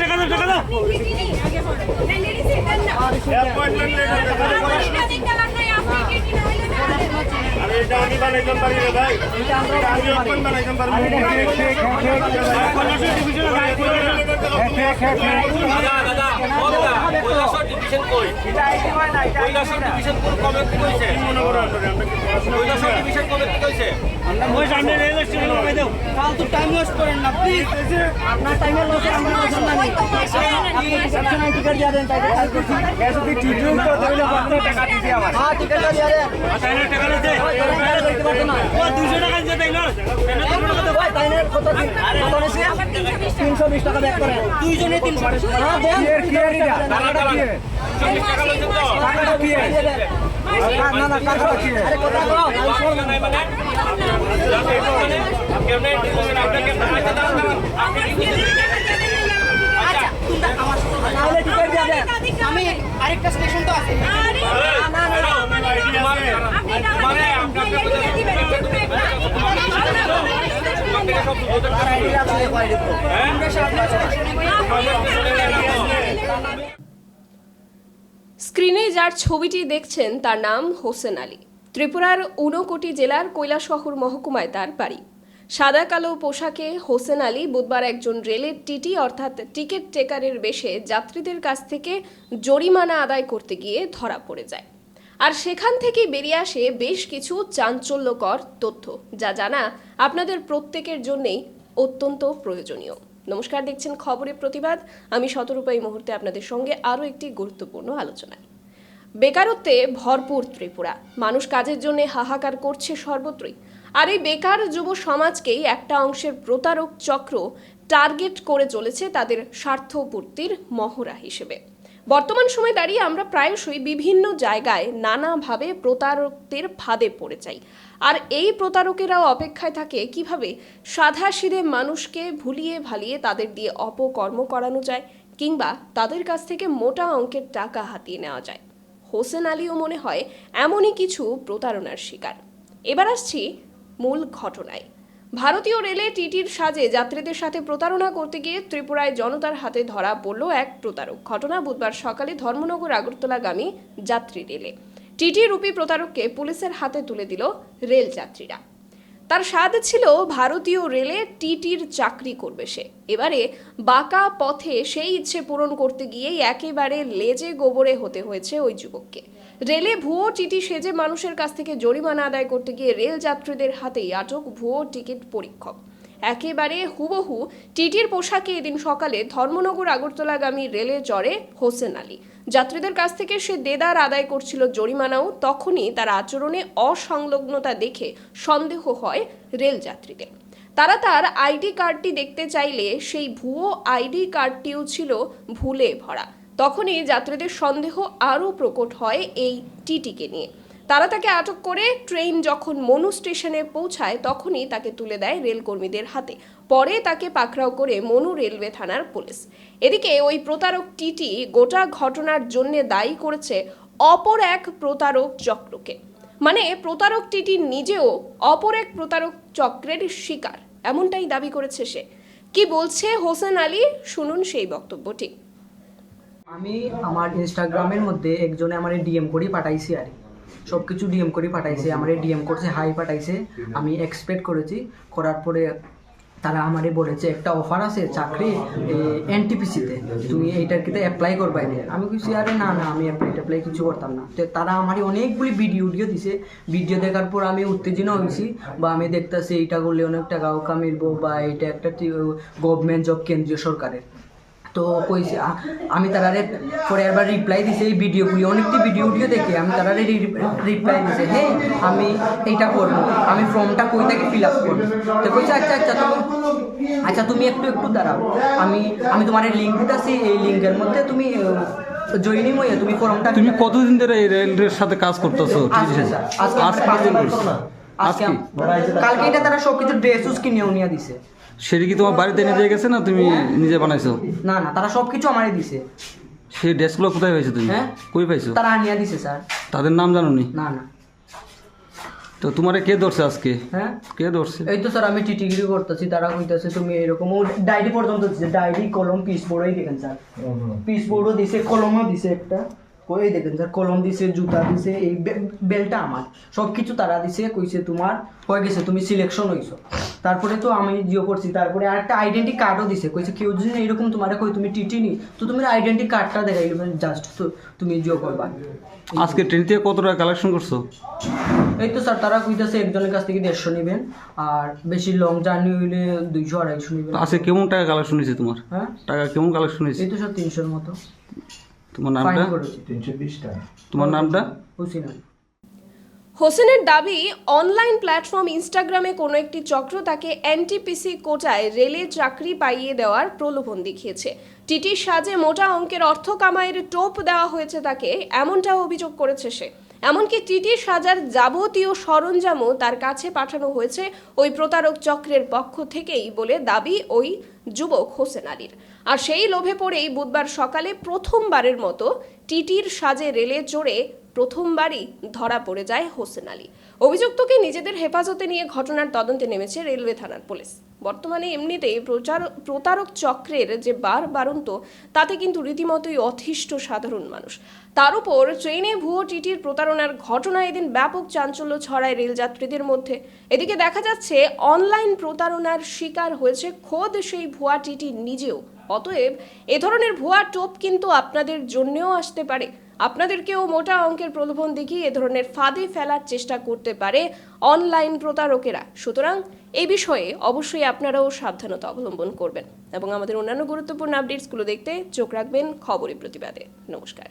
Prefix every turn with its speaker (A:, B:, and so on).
A: টাকা দাও লাগাই দাও।
B: ফালতু টাইম ওয়েস্ট করেন না প্লিজ আপনার টাইমে লসে আমরা না টিকিট দিয়ে দেন তাই
C: গ্যাস দি টিটিউ তো তাহলে কত টাকা
B: হ্যাঁ দিয়ে দেন
A: টাকা দিতে
B: দেখতে পাচ্ছেন না
A: ও 200 টাকা দিতে। তাইনের
B: ভাই তাইনের কত দিন। কত নিছে 320 টাকা ব্যাক করেন দুইজনে 300 হ্যাঁ দেন
C: কি এর এটা
D: দাঁড়া দাঁড়া চল্লিশ টাকা লইছেন তো
B: টাকাটা দিয়ে দেন না না টাকাটা কি আরে কথা কও
D: বাকিটা নাই মানে যাতে এটা মানে কেমনে আপনি কেমনে পয়সা দাঁড়ান দাঁড়ান আপনি কি বুঝছেন আচ্ছা
B: তাহলে টিকিট দিয়ে দেন আমি আরেকটা স্টেশন তো আছে
E: স্ক্রিনে যার ছবিটি দেখছেন তার নাম হোসেন আলী। ত্রিপুরার ঊনকোটি জেলার কৈলাসহর মহকুমায় তার বাড়ি। সাদা কালো পোশাকে হোসেন আলী বুধবার একজন রেলের টিটি অর্থাৎ টিকিট টেকারের বেশে যাত্রীদের কাছ থেকে জরিমানা আদায় করতে গিয়ে ধরা পড়ে যায়। আর সেখান থেকেই বেরিয়ে আসে বেশ কিছু চাঞ্চল্যকর তথ্য, যা জানা আপনাদের প্রত্যেকের জন্যেই অত্যন্ত প্রয়োজনীয়। নমস্কার, দেখছেন খবরের প্রতিবাদ। আমি শতরূপা এই মুহূর্তে আপনাদের সঙ্গে আরও একটি গুরুত্বপূর্ণ আলোচনায়। বেকারত্বে ভরপুর ত্রিপুরা। মানুষ কাজের জন্য হাহাকার করছে সর্বত্রই। আর এই বেকার যুব সমাজকেই একটা অংশের প্রতারক চক্র টার্গেট করে চলেছে তাদের স্বার্থপূর্তির মহড়া হিসেবে। বর্তমান সময় দাঁড়িয়ে আমরা প্রায়শই বিভিন্ন জায়গায় নানাভাবে প্রতারকদের ফাঁদে পড়ে যাই। আর এই প্রতারকেরাও অপেক্ষায় থাকে কীভাবে সাধা সিধে মানুষকে ভুলিয়ে ভালিয়ে তাদের দিয়ে অপকর্ম করানো যায় কিংবা তাদের কাছ থেকে মোটা অঙ্কের টাকা হাতিয়ে নেওয়া যায়। হোসেন আলীও মনে হয় এমনই কিছু প্রতারণার শিকার। এবার আসছি মূল ঘটনায়। ভারতীয় রেলে টিটির সাজে যাত্রীদের সাথে প্রতারণা করতে গিয়ে ত্রিপুরায় জনতার হাতে ধরা পড়ল এক প্রতারক। ঘটনা বুধবার সকালে ধর্মনগর আগরতলাগামী যাত্রী রেলে। টিটি রূপী প্রতারককে পুলিশের হাতে তুলে দিল রেল যাত্রীরা। তার স্বাদ ছিল, ভারতীয় রেলে টিটির চাকরি করবে সে। এবারে বাঁকা পথে সেই ইচ্ছে পূরণ করতে গিয়েই একেবারে লেজে গোবরে হতে হয়েছে ওই যুবককে। রেলে ভুয়ো টিটি সেজে মানুষের কাছ থেকে জরিমানা আদায় করতে গিয়ে রেল যাত্রীদের হাতেই আটক ভুয়ো টিকিট পরীক্ষক। একেবারে হুবহু টিটির পোশাকে এদিন সকালে ধর্মনগর আগরতলাগামী রেলে চড়ে হোসেন আলী। যাত্রীদের কাছ থেকে সে দেদার আদায় করছিল জরিমানাও, তখনই তার আচরণে অসংলগ্নতা দেখে সন্দেহ হয় রেল যাত্রীদের। তারা তার আইডি কার্ডটি দেখতে চাইলে সেই ভুয়ো আইডি কার্ডটিও ছিল ভুলে ভরা। তখনই যাত্রীদের সন্দেহ আরও প্রকট হয় এই টিটিকে নিয়ে। তারা তাকে আটক করে ট্রেন যখন মনু স্টেশনে পৌঁছায়, তখনই তাকে তুলে দেয় রেলকর্মীদের হাতে। পরে তাকে পাকড়াও করে মনু রেলওয়ে থানার পুলিশ। এদিকে ওই প্রতারক টিটি গোটা ঘটনার জন্য দায়ী করেছে অপর এক প্রতারক চক্রকে। মানে প্রতারক টিটি নিজেও অপর এক প্রতারক চক্রের শিকার, এমনটাই দাবি করেছে সে। কি বলছে হোসেন আলী? শুনুন সেই বক্তব্যটি।
B: আমি আমার ইনস্টাগ্রামের মধ্যে একজনে আমার ডিএম করে, পাঠাইছি আর সব কিছু ডিএম করে, পাঠাইছে, আমার ডিএম করছে হাই পাঠাইছে। আমি এক্সপেক্ট করেছি, করার পরে তারা আমারে বলেছে, একটা অফার আছে, চাকরি এনটিপিসিতে তুমি এইটার কিতে অ্যাপ্লাই করবাই আমি কিছু আরে না না, আমি অ্যাপ্লাই ট্যাপ্লাই কিছু করতাম না। তো তারা আমারে অনেকগুলি ভিডিও উডিও দিছে। ভিডিও দেখার পর আমি উত্তেজনা হয়েছি বা আমি দেখতেছি, এইটা করলে অনেক টাকাও কামিলবো বা এটা একটা গভর্নমেন্ট জব কেন্দ্রীয় সরকারের। তো কইছে আমি তারারে পরে একবার রিপ্লাই দিছে এই ভিডিওগুলি অনেকটি ভিডিও উডিও দেখে আমি তারারে রিপ্লাই দিছে হ্যাঁ আমি এইটা করব আমি ফর্মটা কই থেকে ফিল আপ করব? তো কইছে আচ্ছা আচ্ছা তুমি আচ্ছা তুমি একটু একটু দাঁড়াও। আমি আমি তোমার লিঙ্ক দিতেছি এই লিঙ্কের মধ্যে তুমি জয়েনিং হয়ে তুমি ফর্মটা
F: তুমি কতদিন ধরে এই রেলের সাথে কাজ করতেছো?
B: আজকে স্যার আজকে
F: আজ কতদিন করছ।
B: আজকে? কালকে এটা তারা সব কিছু ড্রেস উস কিনেও নিয়ে দিছে।
F: সেটা কি তোমার বাড়িতে নিয়ে গেছে না তুমি নিজে বানাইছো?
B: না না তারা সব কিছু আমারে দিছে।
F: সেই ড্রেসগুলো কোথায় পাইছো তুমি?
B: হ্যাঁ?
F: কই পাইছো?
B: তারা আনিয়া দিছে স্যার।
F: তাদের নাম জানো নি
B: না। না
F: তো তোমারে কে ধরছে আজকে?
B: হ্যাঁ?
F: কে ধরছে?
B: এই তো স্যার আমি টিটিগিরি করতেছি তারা কইতাছে তুমি এরকম ডায়েরি পর্যন্ত দিছে ডায়েরি কলম পিস বোর্ডই দেখেন স্যার। পিস বোর্ডও দিছে কলমও দিছে একটা। ওই দেখেন স্যার কলম দিছে জুতা দিছে এই বেলটা আমার। সব কিছু তারা দিছে কইছে তোমার হয়ে গেছে তুমি সিলেকশন হইছো। তারপরে তো আমি জিও করছি তারপরে আরেকটা আইডেন্টি কার্ডও দিছে কইছে কেউ যদি এরকম তোমার কই তুমি টিটি নি তো তুমি আইডেন্টি কার্ডটা দেখাইলে জাস্ট তো তুমি জিও করবা।
F: আজকে ট্রেন থেকে কত টাকা কালেকশন করছ?
B: এই তো স্যার তারা কইতাছে একজনের কাছ থেকে দেড়শো নেবেন আর বেশি লং জার্নি হইলে দুইশো আড়াইশো নেবেন।
F: আজকে কেমন টাকা কালেকশন হয়েছে তোমার?
B: হ্যাঁ?
F: টাকা কেমন কালেকশন হয়েছে
B: এই তো স্যার তিনশোর মতো।
F: তোমার নামটা? তোমার নামটা?
B: হুসিনা
E: হোসেনের দাবি অনলাইন প্ল্যাটফর্ম ইনস্টাগ্রামে কোনো একটি চক্র তাকে এনটিপিসি কোটায় রেলে চাকরি পাইয়ে দেওয়ার প্রলোভন দেখিয়েছে। টিটির সাজে মোটা অঙ্কের অর্থ কামাইয়ের টোপ দেওয়া হয়েছে তাকে এমনটাও অভিযোগ করেছে সে। এমনকি টিটির সাজার যাবতীয় সরঞ্জামও তার কাছে পাঠানো হয়েছে ওই প্রতারক চক্রের পক্ষ থেকেই বলে দাবি ওই যুবক হোসেন আলীর। আর সেই লোভে পড়েই বুধবার সকালে প্রথমবারের মতো টিটির সাজে রেলে চড়ে প্রথমবারই ধরা পড়ে যায় হোসেন আলী। অভিযুক্তকে নিজেদের হেফাজতে নিয়ে ঘটনার তদন্তে নেমেছে রেলওয়ে থানার পুলিশ। বর্তমানে এমনিতেই প্রচার, প্রতারক চক্রের যে বার বারন্ত, তাতে কিন্তু রীতিমতোই অথিষ্ট সাধারণ মানুষ। তার উপর ট্রেনে ভুয়ো টিটির প্রতারণার ঘটনা এদিন ব্যাপক চাঞ্চল্য ছড়ায় রেলযাত্রীদের মধ্যে। এদিকে দেখা যাচ্ছে, অনলাইন প্রতারণার শিকার হয়েছে খোদ সেই ভুয়া টিটি নিজেও। অতএব এ ধরনের ভুয়া টোপ কিন্তু আপনাদের জন্যেও আসতে পারে। আপনাদেরকেও মোটা অঙ্কের প্রলোভন দেখিয়ে এ ধরনের ফাঁদে ফেলার চেষ্টা করতে পারে অনলাইন প্রতারকেরা। সুতরাং এই বিষয়ে অবশ্যই আপনারাও সাবধানতা অবলম্বন করবেন এবং আমাদের অন্যান্য গুরুত্বপূর্ণ আপডেটসগুলো দেখতে চোখ রাখবেন খবরের প্রতিবাদে। নমস্কার।